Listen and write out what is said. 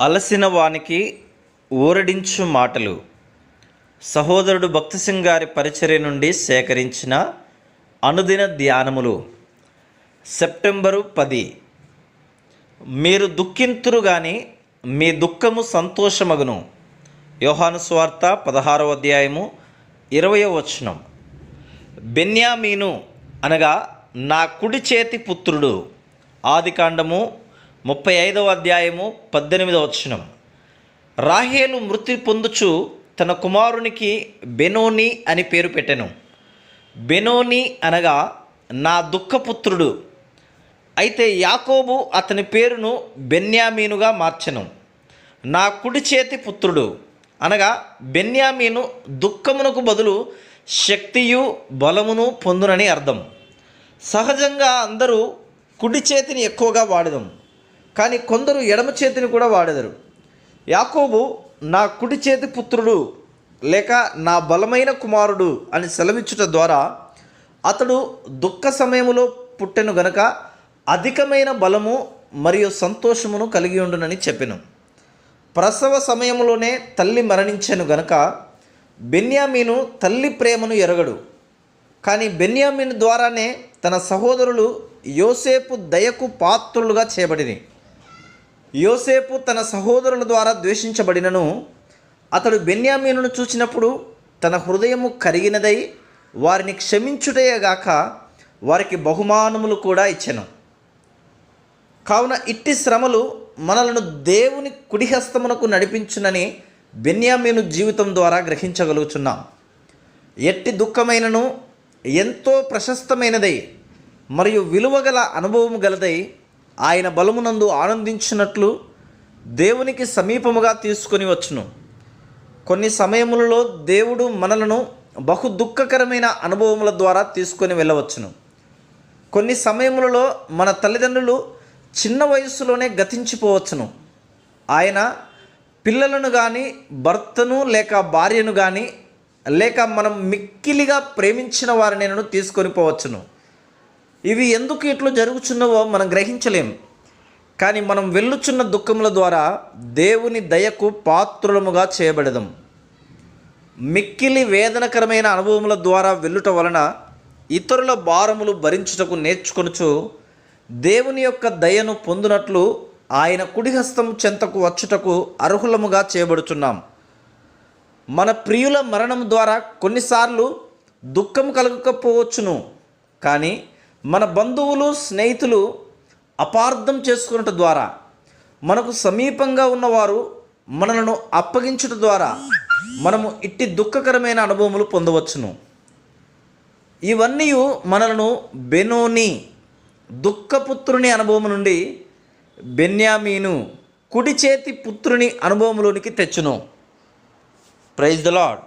అలసిన వానికి ఊరడించు మాటలు. సహోదరుడు భక్తసింగ్ గారి పరిచర్య నుండి సేకరించిన అనుదిన ధ్యానములు. సెప్టెంబరు పది. మీరు దుఃఖింతురు గాని మీ దుఃఖము సంతోషమగును. యోహాను స్వార్త పదహారవ అధ్యాయము ఇరవయో వచనం. బెన్యామీను అనగా నా కుడి చేతి పుత్రుడు. ఆదికాండము ముప్పై ఐదవ అధ్యాయము పద్దెనిమిదవ వచనం. రాహేలు మృతి పొందుచు తన కుమారునికి బెనోని అని పేరు పెట్టెను. బెనోని అనగా నా దుఃఖపుత్రుడు. అయితే యాకోబు అతని పేరును బెన్యామీనుగా మార్చెను. నా కుడి చేతి పుత్రుడు అనగా బెన్యామీను దుఃఖమునకు బదులు శక్తియు బలమును పొందునని అర్థం. సహజంగా అందరూ కుడి చేతిని ఎక్కువగా వాడదాం. కానీ కొందరు ఎడమ చేతిని కూడా వాడెదరు. యాకోబు నా కుడి చేతి పుత్రుడు లేక నా బలమైన కుమారుడు అని సెలవిచ్చుట ద్వారా అతడు దుఃఖ సమయములో పుట్టెను గనక అధికమైన బలము మరియు సంతోషమును కలిగి ఉండునని చెప్పెను. ప్రసవ సమయంలోనే తల్లి మరణించెను గనక బెన్యామీను తల్లి ప్రేమను ఎరగడు. కానీ బెన్యామీను ద్వారానే తన సహోదరులు యోసేపు దయకు పాత్రులుగా చేయబడినాయి యోసేపు తన సహోదరుల ద్వారా ద్వేషించబడినను అతడు బెన్యామీనును చూచినప్పుడు తన హృదయము కరిగినదై వారిని క్షమించుటయేగాక వారికి బహుమానములు కూడా ఇచ్చెను. కావున ఇట్టి శ్రమలు మనలను దేవుని కుడిహస్తమునకు నడిపించునని బెన్యామీను జీవితం ద్వారా గ్రహించగలుగుతున్నాం ఎట్టి దుఃఖమైనను ఎంతో ప్రశస్తమైనదై మరియు విలువగల అనుభవము గలదై ఆయన బలమునందు ఆనందించినట్లు దేవునికి సమీపముగా తీసుకొని వచ్చును. కొన్ని సమయములలో దేవుడు మనలను బహు దుఃఖకరమైన అనుభవముల ద్వారా తీసుకొని వెళ్ళవచ్చును. కొన్ని సమయములలో మన తల్లిదండ్రులు చిన్న వయస్సులోనే గతించిపోవచ్చును. ఆయన పిల్లలను కానీ భర్తను లేక భార్యను కానీ లేక మనం మిక్కిలిగా ప్రేమించిన వారిని నేను తీసుకొని పోవచ్చును. ఇవి ఎందుకు ఇట్లా జరుగుచున్నవో మనం గ్రహించలేం. కానీ మనం వెళ్ళుచున్న దుఃఖముల ద్వారా దేవుని దయకు పాత్రులముగా చేయబడదాం. మిక్కిలి వేదనకరమైన అనుభవముల ద్వారా వెళ్ళుట వలన ఇతరుల భారములు భరించుటకు నేర్చుకొనుచు దేవుని యొక్క దయను పొందినట్లు ఆయన కుడిహస్తం చెంతకు వచ్చుటకు అర్హులముగా చేయబడుచున్నాం. మన ప్రియుల మరణం ద్వారా కొన్నిసార్లు దుఃఖం కలగకపోవచ్చును. కానీ మన బంధువులు స్నేహితులు అపార్థం చేసుకున్నట ద్వారా మనకు సమీపంగా ఉన్నవారు మనలను అప్పగించుట ద్వారా మనము ఇట్టి దుఃఖకరమైన అనుభవములు పొందవచ్చును. ఇవన్నీ మనలను బెనోని దుఃఖపుత్రుని అనుభవం నుండి బెన్యామీను కుడి చేతి పుత్రుని అనుభవంలోనికి తెచ్చును. Praise the lord